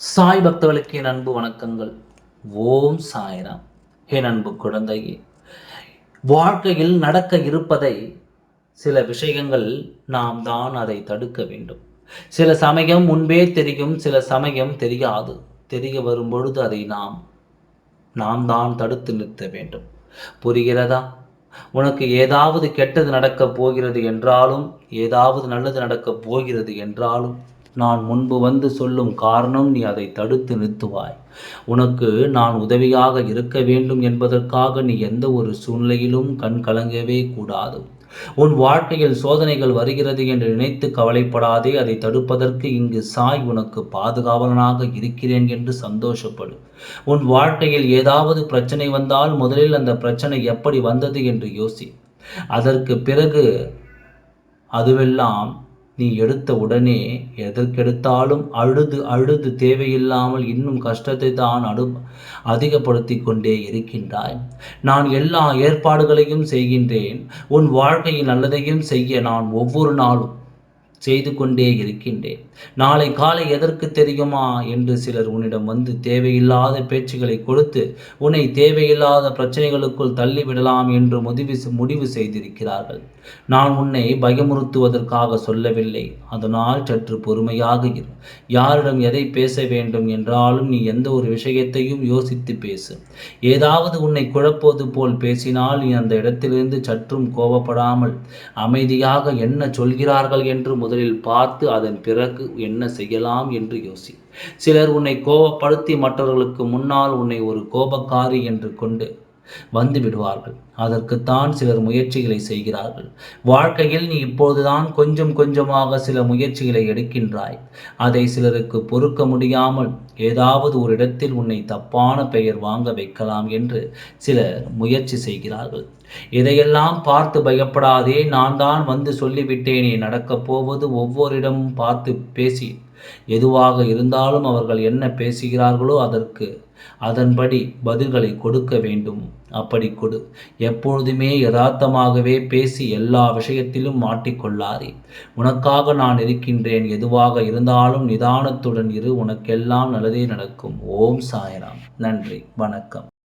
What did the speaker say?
சாய் பக்தர்களுக்கு என் அன்பு வணக்கங்கள். ஓம் சாய்ராம். என் அன்பு குழந்தையே வாழ்க்கையில் நடக்க இருப்பதை சில விஷயங்கள் நாம் தான் அதை தடுக்க வேண்டும். சில சமயம் முன்பே தெரியும் சில சமயம் தெரியாது. தெரிய வரும் பொழுது அதை நாம் நாம் தான் தடுத்து நிறுத்த வேண்டும். புரிகிறதா? உனக்கு ஏதாவது கெட்டது நடக்கப் போகிறது என்றாலும் ஏதாவது நல்லது நடக்கப் போகிறது என்றாலும் நான் முன்பு வந்து சொல்லும் காரணம் நீ அதை தடுத்து நிறுத்துவாய். உனக்கு நான் உதவியாக இருக்க வேண்டும் என்பதற்காக நீ எந்த ஒரு சூழ்நிலையிலும் கண் கலங்கவே கூடாது. உன் வாழ்க்கையில் சோதனைகள் வருகிறது என்று நினைத்து கவலைப்படாதே அதை தடுப்பதற்கு இங்கு சாய் உனக்கு பாதுகாவலனாக இருக்கிறேன் என்று சந்தோஷப்படு. உன் வாழ்க்கையில் ஏதாவது பிரச்சனை வந்தால் முதலில் அந்த பிரச்சனை எப்படி வந்தது என்று யோசி. அதற்கு பிறகு அதுவெல்லாம் நீ எடுத்த உடனே எதற்கெடுத்தாலும் அழுது அழுது தேவையில்லாமல் இன்னும் கஷ்டத்தை தான் அடு அதிகப்படுத்தி கொண்டே இருக்கின்றாய். நான் எல்லா ஏற்பாடுகளையும் செய்கின்றேன். உன் வாழ்க்கையின் நல்லதையும் செய்ய நான் ஒவ்வொரு நாளும் செய்து கொண்டே இருக்கின்றேன். நாளை காலை எதற்கு தெரியுமா? என்று சிலர் உன்னிடம் வந்து தேவையில்லாத பேச்சுகளை கொடுத்து உன்னை தேவையில்லாத பிரச்சனைகளுக்குள் தள்ளிவிடலாம் என்று முடிவு முடிவு செய்திருக்கிறார்கள். நான் உன்னை பயமுறுத்துவதற்காக சொல்லவில்லை. அதனால் சற்று பொறுமையாக இரு. யாரிடம் எதை பேச வேண்டும் என்றாலும் நீ எந்த ஒரு விஷயத்தையும் யோசித்து பேசு. ஏதாவது உன்னை குழப்பது போல் பேசினால் நீ அந்த இடத்திலிருந்து சற்றும் கோபப்படாமல் அமைதியாக என்ன சொல்கிறார்கள் என்று முதலில் பார்த்து அதன் பிறகு என்ன செய்யலாம் என்று யோசி. சிலர் உன்னை கோபப்படுத்தி மற்றவர்களுக்கு முன்னால் உன்னை ஒரு கோபக்காரி என்று கொண்டு வந்து விடுவார்கள். அதற்குத்தான் சிலர் முயற்சிகளை செய்கிறார்கள். வாழ்க்கையில் நீ இப்போதுதான் கொஞ்சம் கொஞ்சமாக சில முயற்சிகளை எடுக்கின்றாய். அதை சிலருக்கு பொறுக்க முடியாமல் ஏதாவது ஒரு இடத்தில் உன்னை தப்பான பெயர் வாங்க வைக்கலாம் என்று சிலர் முயற்சி செய்கிறார்கள். இதையெல்லாம் பார்த்து பயப்படாதே நான் தான் வந்து சொல்லிவிட்டேனே நடக்கப் போவது ஒவ்வொரு இடமும் பார்த்து பேசி. எதுவாக இருந்தாலும் அவர்கள் என்ன பேசுகிறார்களோ அதற்கு அதன்படி பதில்களை கொடுக்க வேண்டும். அப்படி கொடு. எப்பொழுதுமே யதார்த்தமாகவே பேசி எல்லா விஷயத்திலும் மாட்டிக்கொள்ளாதே. உனக்காக நான் இருக்கின்றேன். எதுவாக இருந்தாலும் நிதானத்துடன் இரு. உனக்கெல்லாம் நல்லதே நடக்கும். ஓம் சாயராம். நன்றி. வணக்கம்.